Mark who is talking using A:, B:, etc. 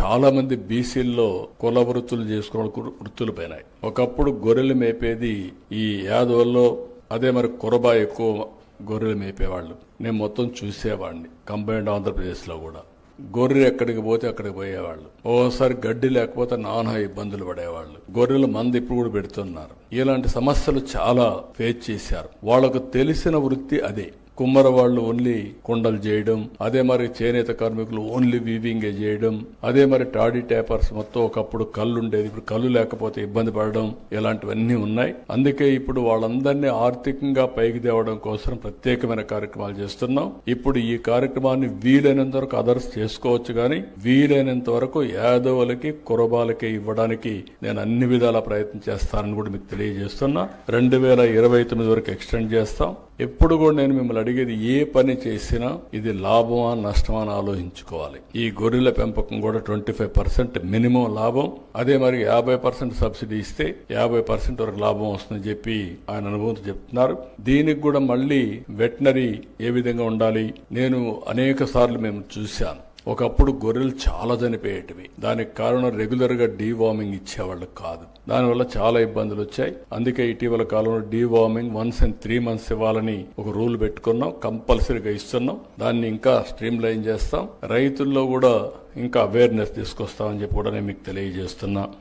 A: చాలా మంది బీసీల్లో కుల వృత్తులు చేసుకున్న వృత్తులు పోయినాయి. ఒకప్పుడు గొర్రెలు మేపేది ఈ యాదవుల్లో అదే మరి కురబా ఎక్కువ గొర్రెలు మేపేవాళ్ళు. నేను మొత్తం చూసేవాడిని కంబైన్డ్ ఆంధ్రప్రదేశ్లో కూడా. గొర్రెలు ఎక్కడికి పోతే అక్కడికి పోయేవాళ్ళు. ఓసారి గడ్డి లేకపోతే నానా ఇబ్బందులు పడేవాళ్ళు. గొర్రెలు మంది ఇప్పుడు కూడా పెడుతున్నారు. ఇలాంటి సమస్యలు చాలా ఫేస్ చేశారు. వాళ్ళకు తెలిసిన వృత్తి అదే. కుమ్మర వాళ్ళు ఓన్లీ కుండలు చేయడం అదే మరి చేనేత కార్మికులు ఓన్లీ వీవింగ్ చేయడం అదే మరి టాడీ టేపర్స్ మొత్తం ఒకప్పుడు కళ్ళు ఉండేది ఇప్పుడు కళ్ళు లేకపోతే ఇబ్బంది పడడం ఇలాంటివన్నీ ఉన్నాయి. అందుకే ఇప్పుడు వాళ్ళందరినీ ఆర్థికంగా పైకి తేవడం కోసం ప్రత్యేకమైన కార్యక్రమాలు చేస్తున్నాం. ఇప్పుడు ఈ కార్యక్రమాన్ని వీలైనంత వరకు అదర్స్ చేసుకోవచ్చు కానీ వీలైనంత వరకు యాదవులకి కురబాలకి ఇవ్వడానికి నేను అన్ని విధాల ప్రయత్నం చేస్తానని కూడా మీకు తెలియజేస్తున్నా. రెండు వేల ఇరవై తొమ్మిది వరకు ఎక్స్టెండ్ చేస్తాం. ఎప్పుడు కూడా నేను మిమ్మల్ని అడిగేది ఏ పని చేసినా ఇది లాభమా నష్టమా అని ఆలోచించుకోవాలి. ఈ గొర్రెల పెంపకం కూడా ట్వంటీ ఫైవ్ పర్సెంట్ మినిమం లాభం. అదే మరి యాభై పర్సెంట్ సబ్సిడీ ఇస్తే యాభై పర్సెంట్ వరకు లాభం వస్తుందని చెప్పి ఆయన అనుభవంతో చెప్తున్నారు. దీనికి కూడా మళ్ళీ వెటనరీ ఏ విధంగా ఉండాలి? నేను అనేక సార్లు మేము చూశాను ఒకప్పుడు గొర్రెలు చాలా చనిపోయేటివి. దానికి కారణం రెగ్యులర్గా డీవార్మింగ్ ఇచ్చేవాళ్ళు కాదు. దానివల్ల చాలా ఇబ్బందులు వచ్చాయి. అందుకే ఇటీవల కాలంలో deworming once and three months ఇవ్వాలని ఒక రూల్ పెట్టుకున్నాం. కంపల్సరీగా ఇస్తున్నాం. దాన్ని ఇంకా స్ట్రీమ్ లైన్ చేస్తాం. రైతుల్లో కూడా ఇంకా అవేర్నెస్ తీసుకొస్తామని చెప్పి కూడా నేను మీకు తెలియజేస్తున్నా.